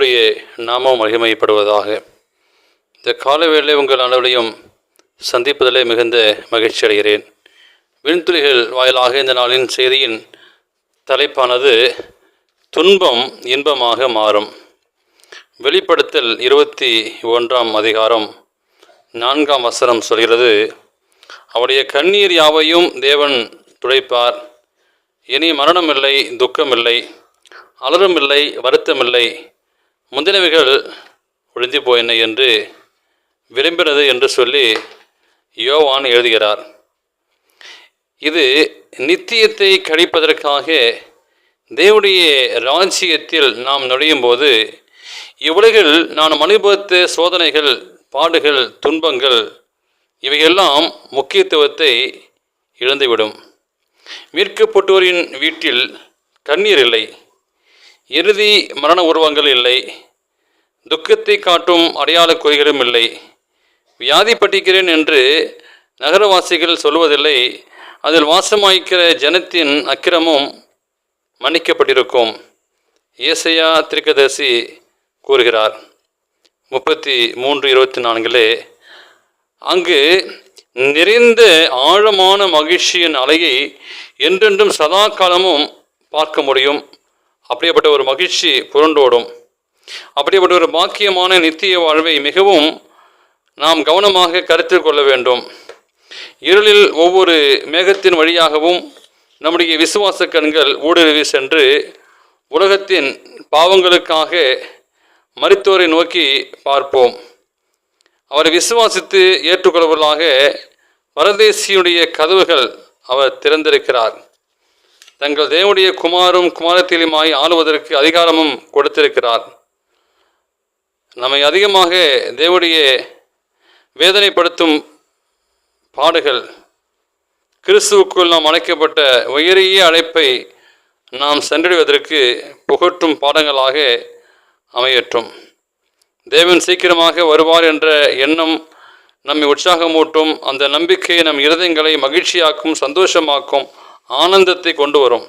கர்த்தருடைய நாமம் மகிமைப்படுவதாக. இந்த காலவேளை உங்கள் அனைவரையும் சந்திப்பதிலே மிகுந்த மகிழ்ச்சி அடைகிறேன். விண்துளிகள் வாயிலாக இந்த நாளின் செய்தியின் தலைப்பானது துன்பம் இன்பமாக மாறும். வெளிப்படுத்தல் இருபத்தி ஒன்றாம் அதிகாரம் நான்காம் வசனம் சொல்கிறது அவருடைய கண்ணீர் யாவையும் தேவன் துடைப்பார். இனி மரணமில்லை துக்கமில்லை அலறுமில்லை வருத்தமில்லை. முந்தினவைகள் ஒழிந்து போயின என்று விரும்பினது என்று சொல்லி யோவான் எழுதுகிறார். இது நித்தியத்தை கழிப்பதற்காக தேவனுடைய ராஜ்யத்தில் நாம் நுழையும் போது இவ்வுலகில் நான் அனுபவித்த சோதனைகள் பாடுகள் துன்பங்கள் இவையெல்லாம் முக்கியத்துவத்தை இழந்துவிடும். மீட்கப்பட்டோரின் வீட்டில் கண்ணீர் இல்லை. இறுதி மரண உருவங்கள் இல்லை. துக்கத்தை காட்டும் அடையாள குறிகளும் இல்லை. வியாதிப்பட்டிருக்கிறேன் என்று நகரவாசிகள் சொல்வதில்லை. அதில் வாசமாய்க்கிற ஜனத்தின் அக்கிரமும் மன்னிக்கப்பட்டிருக்கும். இயேசையா திரிகதர்சி கூறுகிறார். முப்பத்தி மூன்று இருபத்தி நான்கிலே அங்கு நிறைந்த ஆழமான மகிழ்ச்சியின் அலையை என்றென்றும் சதா காலமும் பார்க்க முடியும். அப்படியேப்பட்ட ஒரு மகிழ்ச்சி புரண்டோடும். அப்படிப்பட்ட ஒரு பாக்கியமான நித்திய வாழ்வை மிகவும் நாம் கவனமாக கருத்தில் கொள்ள வேண்டும். இருளில் ஒவ்வொரு மேகத்தின் வழியாகவும் நம்முடைய விசுவாச கண்கள் ஊடுருவி சென்று உலகத்தின் பாவங்களுக்காக மருத்துவரை நோக்கி பார்ப்போம். அவரை விசுவாசித்து ஏற்றுக்கொள்வதாக பரதேசியுடைய கதவுகள் அவர் திறந்திருக்கிறார். தங்கள் தேவனுடைய குமாரும் குமாரத்திலுமாய் ஆளுவதற்கு அதிகாரமும் கொடுத்திருக்கிறார். நம்மை அதிகமாக தேவனுடைய வேதனைப்படுத்தும் பாடுகள் கிறிஸ்துவுக்குள் நாம் அழைக்கப்பட்ட உயரிய அழைப்பை நாம் சென்றடைவதற்கு புகட்டும் பாடங்களாக அமையற்றும் தேவன் சீக்கிரமாக வருவார் என்ற எண்ணம் நம்மை உற்சாகமூட்டும். அந்த நம்பிக்கை நம் இருதயங்களை மகிழ்ச்சியாக்கும் சந்தோஷமாக்கும். ஆனந்தத்தை கொண்டு வரும்.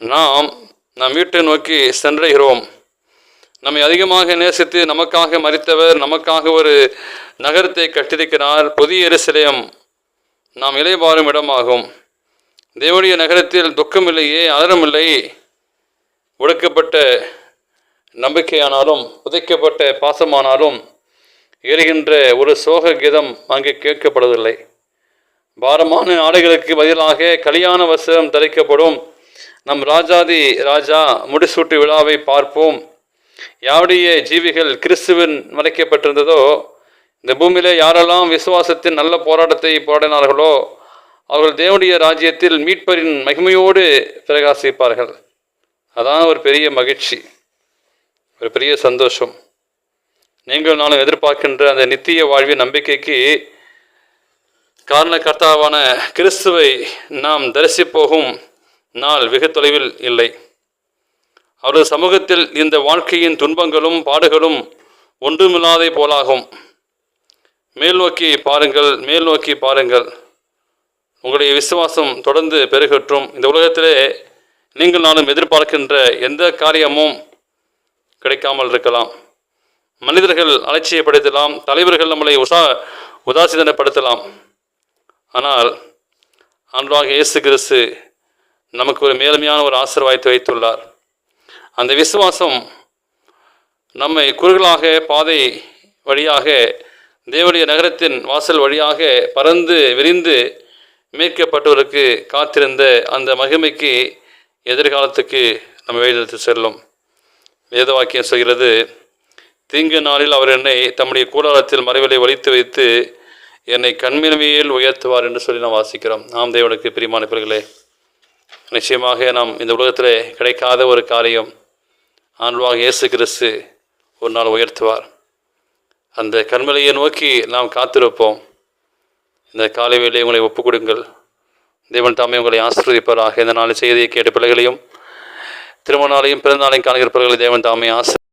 நாம் நம் வீட்டை நோக்கி சென்றடைகிறோம் நம்மை அதிகமாக நேசித்து நமக்காக மறித்தவர் நமக்காக ஒரு நகரத்தை கட்டிருக்கிறார் புதிய எருசலேம் நாம் இலைபாரும் இடமாகும். தேவனுடைய நகரத்தில் துக்கமில்லையே அதரமில்லை ஒடுக்கப்பட்ட நம்பிக்கையானாலும் புதைக்கப்பட்ட பாசமானாலும் ஏறுகின்ற ஒரு சோக கீதம் அங்கே கேட்கப்படுவதில்லை. பாரமான ஆடைகளுக்கு பதிலாக கல்யாண வசனம் தரிக்கப்படும். நம் ராஜாதி ராஜா முடிசூட்டு விழாவை பார்ப்போம். யாருடைய ஜீவிகள் கிறிஸ்துவின் மறைக்கப்பட்டிருந்ததோ இந்த பூமியிலே யாரெல்லாம் விசுவாசத்தின் நல்ல போராட்டத்தை போராடினார்களோ அவர்கள் தேவனுடைய ராஜ்யத்தில் மீட்பரின் மகிமையோடு பிரகாசிப்பார்கள். அதான் ஒரு பெரிய மகிழ்ச்சி ஒரு பெரிய சந்தோஷம். நீங்கள் நானும் எதிர்பார்க்கின்ற அந்த நித்திய வாழ்வின் நம்பிக்கைக்கு காரணகர்த்தாவான கிறிஸ்துவை நாம் தரிசிப்போகும் நாள் வெகு தொலைவில் இல்லை. அவரது சமூகத்தில் இந்த வாழ்க்கையின் துன்பங்களும் பாடுகளும் ஒன்றுமில்லாதே போலாகும். மேல் நோக்கி பாருங்கள் மேல் நோக்கி பாருங்கள். உங்களுடைய விசுவாசம் தொடர்ந்து பெருகற்றும். இந்த உலகத்திலே நீங்கள் நானும் எதிர்பார்க்கின்ற எந்த காரியமும் கிடைக்காமல் இருக்கலாம். மனிதர்கள் அலட்சியப்படுத்தலாம் தலைவர்கள் நம்மளை உசா உதாசீனப்படுத்தலாம். ஆனால் அன்பாக இயேசு கிறிஸ்து நமக்கு ஒரு மேலுமையான ஒரு ஆசீர்வாதத்தை வைத்துள்ளார். அந்த விசுவாசம் நம்மை குறுகலாக பாதை வழியாக தேவனுடைய நகரத்தின் வாசல் வழியாக பறந்து விரிந்து மீட்கப்பட்டவருக்கு காத்திருந்த அந்த மகிமைக்கு எதிர்காலத்துக்கு நம்ம வேதத்து செல்லும். வேதவாக்கியம் சொல்கிறது தீங்கு நாளில் அவர் என்னை தம்முடைய கூடாரத்தில் மறைவிலை ஒழித்து வைத்து என்னை கண்மினமையில் உயர்த்துவார் என்று சொல்லி நாம் வாசிக்கிறோம். நாம் தேவனுக்கு பிரியமான நிச்சயமாக நாம் இந்த உலகத்தில் கிடைக்காத ஒரு காரியம் ஆண்டுவாக இயேசு கிறிஸ்து ஒரு நாள் உயர்த்துவார். அந்த கண்மலையை நோக்கி நாம் காத்திருப்போம். இந்த காலை வேலையை உங்களை ஒப்புக் கொடுங்கள் தேவன் தாமே உங்களை ஆசீர்வதிப்பாராக. இந்த நாளை செய்தியை கேட்ட பிள்ளைகளையும் திருமண நாளையும் பிறந்த நாளையும் காணுகிற பிள்ளைகளை தேவன் தாமே ஆசிரியர்